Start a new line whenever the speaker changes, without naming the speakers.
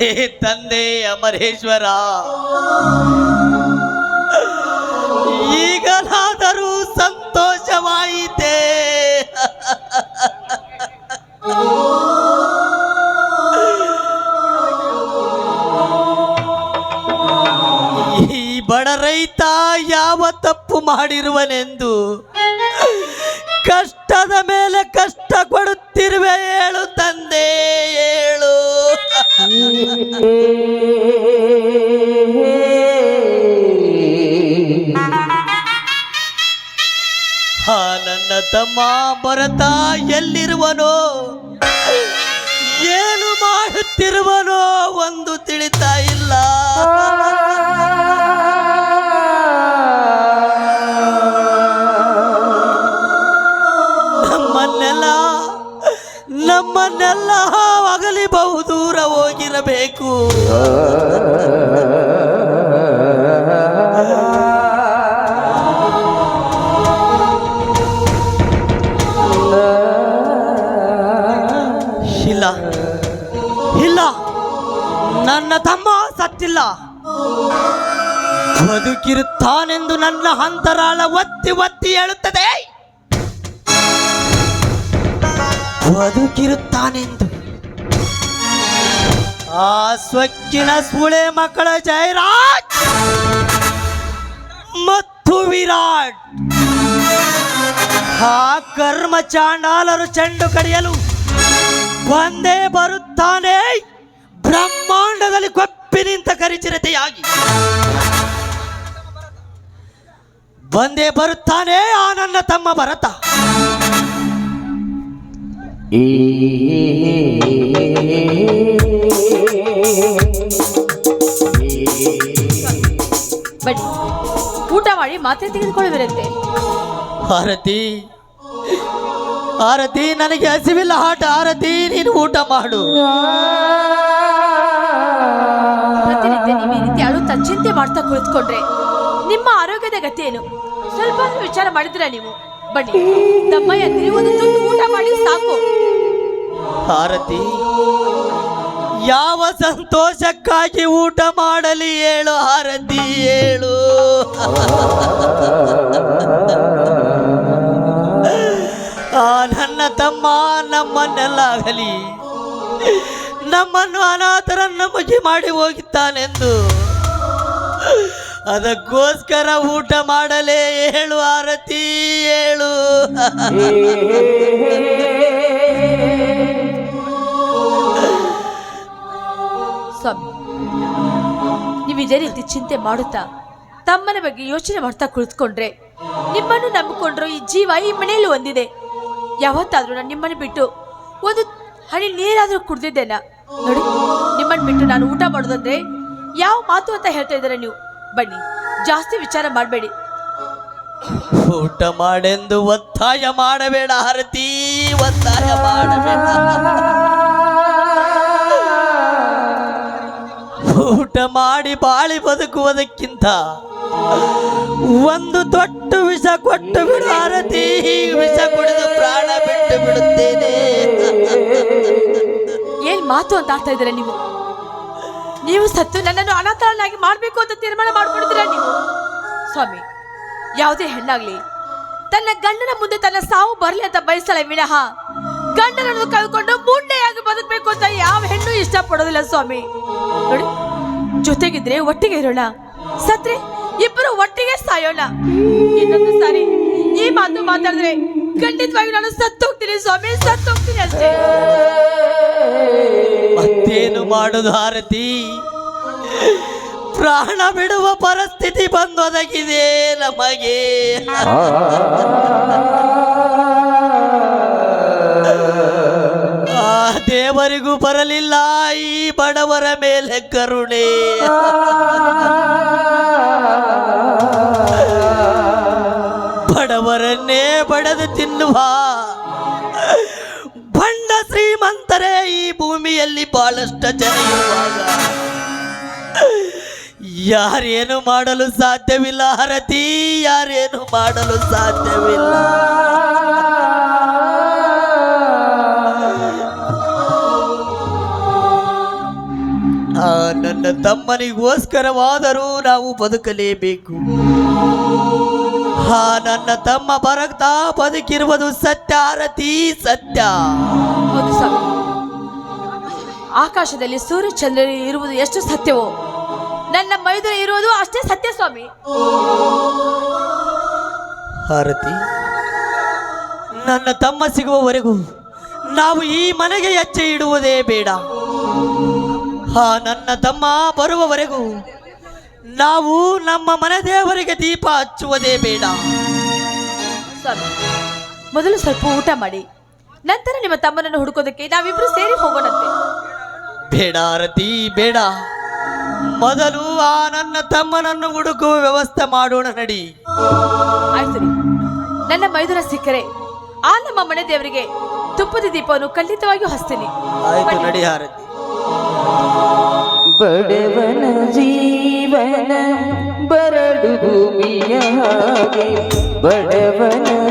ಹೇ ತಂದೆ ಅಮರೇಶ್ವರ. ಈಗಲಾದರೂ ಸಂತೋಷವಾಯಿತೆ. ಈ ಬಡ ರೈತ ಯಾವ ತಪ್ಪು ಮಾಡಿರುವನೆಂದು ಕಷ್ಟದ ಮೇಲೆ ಕಷ್ಟ ಕೊಡುತ್ತಿರುವೆ ನನ್ನ ತಮ್ಮ ಭರತ ಎಲ್ಲಿರುವನೋ? ಏನು ಮಾಡುತ್ತಿರುವನೋ ಒಂದು ತಿಳಿತಾ ಇಲ್ಲ. ನಮ್ಮನ್ನೆಲ್ಲ ನಮ್ಮನ್ನೆಲ್ಲ ಅಗಲಿ ಬಹುದೂರ ಹೋಗಿರಬೇಕು. ಇಲ್ಲ. ನನ್ನ ತಮ್ಮ ಸತ್ತಿಲ್ಲ. ಬದುಕಿರುತ್ತಾನೆಂದು ನನ್ನ ಅಂತರಾಳ ಒತ್ತಿ ಒತ್ತಿ ಹೇಳುತ್ತದೆ. ಬದುಕಿರುತ್ತಾನೆಂದು. ಆ ಸ್ವಚ್ಛಿನ ಸೂಳೆ ಮಕ್ಕಳ ಜಯರಾಜ್. ಮತ್ತು ವಿರಾಟ್. ಆ ಕರ್ಮ ಚಾಂಡಾಲರು ಚೆಂಡು ಕಡಿಯಲು ಒಂದೇ ಬರುತ್ತಾನೆ. ಬ್ರಹ್ಮಾಂಡದಲ್ಲಿ ಕೊಪ್ಪಿ ನಿಂತ ಕರಿಚಿರತೆಯಾಗಿ. ಒಂದೇ ಬರುತ್ತಾನೆ ಆ ನನ್ನ ತಮ್ಮ ಭರತ.
ಊಟ ಮಾಡಿ ಮಾತ್ರೆ ತೆಗೆದುಕೊಳ್ಳುವಿರಂತೆ.
ಆರತಿ ಆರತಿ ನನಗೆ ಹಸಿವಿಲ್ಲ ಆಟ. ಆರತಿ ನೀನು ಊಟ ಮಾಡು.
ಪ್ರತಿನಿತ್ಯ ನೀವು ಈ ರೀತಿ ಅಳುತ್ತಾ ಚಿಂತೆ ಮಾಡ್ತಾ ಕುಳಿತುಕೊಂಡ್ರೆ ನಿಮ್ಮ ಆರೋಗ್ಯದ ಗತಿ ಏನು? ಸ್ವಲ್ಪ ವಿಚಾರ ಮಾಡಿದ್ರ ನೀವು? ಬನ್ನಿ ತಮ್ಮಯ್ಯ ನೀವು ಒಂದು ತುತ್ತು ಊಟ ಮಾಡಿ ಸಾಕು.
ಆರತಿ ಯಾವ ಸಂತೋಷಕ್ಕಾಗಿ ಊಟ ಮಾಡಲಿ ಹೇಳು ಆರತಿ ಹೇಳು. ಆಗಲಿ ನಮ್ಮನ್ನು ಅನಾಥರನ್ನು ಮಜಿ ಮಾಡಿ ಹೋಗಿದ್ದಾನೆಂದು. ಅದಕ್ಕೋಸ್ಕರ ಊಟ ಮಾಡಲೇ ಹೇಳು, ಆರತಿ ಹೇಳು.
ಸ್ವಾಮಿ, ನೀವು ಇದೇ ರೀತಿ ಚಿಂತೆ ಮಾಡುತ್ತಾ, ತಮ್ಮನ ಬಗ್ಗೆ ಯೋಚನೆ ಮಾಡ್ತಾ ಕುಳಿತುಕೊಂಡ್ರೆ, ನಿಮ್ಮನ್ನು ನಂಬಿಕೊಂಡ್ರು ಈ ಜೀವ ಈ ಮನೆಯಲ್ಲಿ ಒಂದಿದೆ. ಯಾವತ್ತಾದ್ರೂ ನಾನು ನಿಮ್ಮನ್ನು ಬಿಟ್ಟು ಒಂದು ಹನಿ ನೀರಾದರೂ ಕುಡ್ದಿದ್ದೇನ. ನೋಡಿ ನಿಮ್ಮನ್ನು ಬಿಟ್ಟು ನಾನು ಊಟ ಮಾಡೋದಂದ್ರೆ ಯಾವ ಮಾತು ಅಂತ ಹೇಳ್ತಾ ಇದ್ದಾರೆ ನೀವು? ಬನ್ನಿ, ಜಾಸ್ತಿ ವಿಚಾರ ಮಾಡಬೇಡಿ.
ಊಟ ಮಾಡೆಂದು ಒತ್ತಾಯ ಮಾಡಬೇಡ ಹರತಿ, ಒತ್ತಾಯ ಮಾಡಬೇಡ. ಊಟ ಮಾಡಿ ಬಾಳಿ ಬದುಕುವುದಕ್ಕಿಂತ ಒಂದು ದೊಡ್ಡ ವಿಷ ಕೊಟ್ಟು ಬಿಡು ಹರತಿ, ವಿಷ ಕುಡಿದು ಪ್ರಾಣ ಬಿಟ್ಟು ಬಿಡುತ್ತೇನೆ.
ಮಾತು ಅಂತ ಆಡ್ತಾ ಇದ್ದೀರಾ ನೀವು? ನೀವು ಸತ್ತು ನನ್ನನ್ನು ಅನಾಥಳನ್ನಾಗಿ ಮಾಡಬೇಕು ಅಂತ ತೀರ್ಮಾನ ಮಾಡ್ಕೊಂಡಿದ್ದೀರಾ ನೀವು? ಸ್ವಾಮಿ, ಯಾವುದೇ ಹೆಣ್ಣಾಗ್ಲಿ, ತನ್ನ ಗಂಡನ ಮುಂದೆ ತನ್ನ ಸಾವು ಬರಲಿ ಅಂತ ಬಯಸಲ್ಲ ವಿನಃ ಗಂಡನನ್ನು ಕಳ್ಕೊಂಡು ಮುಂಡೆಯಾಗಿ ಬದುಕಬೇಕು ಅಂತ ಯಾವ ಹೆಣ್ಣು ಇಷ್ಟಪಡೋದಿಲ್ಲ ಸ್ವಾಮಿ. ನೋಡಿ, ಜೊತೆಗಿದ್ರೆ ಒಟ್ಟಿಗೆ ಇರೋಣ. ಸತ್ರೆ ಇಬ್ಬರು ಒಟ್ಟಿಗೆ ಸಾಯೋಣ. ಇನ್ನೊಂದು ಸಾರಿ ಈ ಮಾತು ಮಾತಾಡಿದ್ರೆ ಖಂಡಿತವಾಗಿ ನಾನು ಸ್ವಾಮಿ ಸತ್ತೋಗ್ತೀನಿ
ಮಾಡುದು ಆರತಿ. ಪ್ರಾಣ ಬಿಡುವ ಪರಿಸ್ಥಿತಿ ಬಂದೊದಗಿದೆ ನಮಗೆ. ಆ ದೇವರಿಗೂ ಬರಲಿಲ್ಲ ಈ ಬಡವರ ಮೇಲೆ ಕರುಣೆ. ಬಡವರನ್ನೇ ಬಡದು ತಿನ್ನುವ ಭೂಮಿಯಲ್ಲಿ ಬಹಳಷ್ಟು ಜನ ಇರುವಾಗ ಯಾರೇನು ಮಾಡಲು ಸಾಧ್ಯವಿಲ್ಲ, ಹರತಿ, ಯಾರೇನು ಮಾಡಲು ಸಾಧ್ಯವಿಲ್ಲ. ನನ್ನ ತಮ್ಮನಿಗೋಸ್ಕರವಾದರೂ ನಾವು ಬದುಕಲೇಬೇಕು. ಹಾ ನನ್ನ ತಮ್ಮ ಬರಗ್ತಾ ಬದುಕಿರುವುದು ಸತ್ಯ ಆರತಿ ಸತ್ಯ.
ಆಕಾಶದಲ್ಲಿ ಸೂರ್ಯ ಚಂದ್ರರು ಇರುವುದು ಎಷ್ಟು ಸತ್ಯವೋ? ನನ್ನ ಮೈದುರ ಇರುವುದು ಅಷ್ಟೇ ಸತ್ಯ ಸ್ವಾಮಿ.
ಆರತಿ ನನ್ನ ತಮ್ಮ ಸಿಗುವವರೆಗೂ ನಾವು ಈ ಮನೆಗೆ ಹೆಜ್ಜೆ ಇಡುವುದೇ ಬೇಡ. ಹಾ ನನ್ನ ತಮ್ಮ ಬರುವವರೆಗೂ ನಾವು ನಮ್ಮ ಮನೆ ದೇವರಿಗೆ ದೀಪ ಹಚ್ಚುವುದೇ ಬೇಡ.
ಸ್ವಾಮಿ ಮೊದಲು ಸ್ವಲ್ಪ ಊಟ ಮಾಡಿ ನಂತರ ನಿಮ್ಮ ತಮ್ಮನನ್ನು ಹುಡುಕೋದಕ್ಕೆ ನಾವಿಬ್ರು ಸೇರಿ ಹೋಗೋಣಂತೆ.
ಬೇಡ ಆರತಿ ಬೇಡ. ಮೊದಲು ಆ ನನ್ನ ತಮ್ಮನನ್ನು ಹುಡುಕುವ ವ್ಯವಸ್ಥೆ ಮಾಡೋಣ ನಡಿ.
ಆಯ್ತು ರೀ. ನನ್ನ ಮೈದುನ ಸಿಕ್ಕರೆ ಆ ನಮ್ಮ ಮನೆ ದೇವರಿಗೆ ತುಪ್ಪದ ದೀಪವನ್ನು ಖಂಡಿತವಾಗಿಯೂ ಹಚ್ತೀನಿ.
ಆಯ್ತು ನಡಿ ಆರತಿ.
ಬಡವನ ಜೀವನ ಬರಡು ಭೂಮಿಯ ಹಾಗೆ ಬಡವನ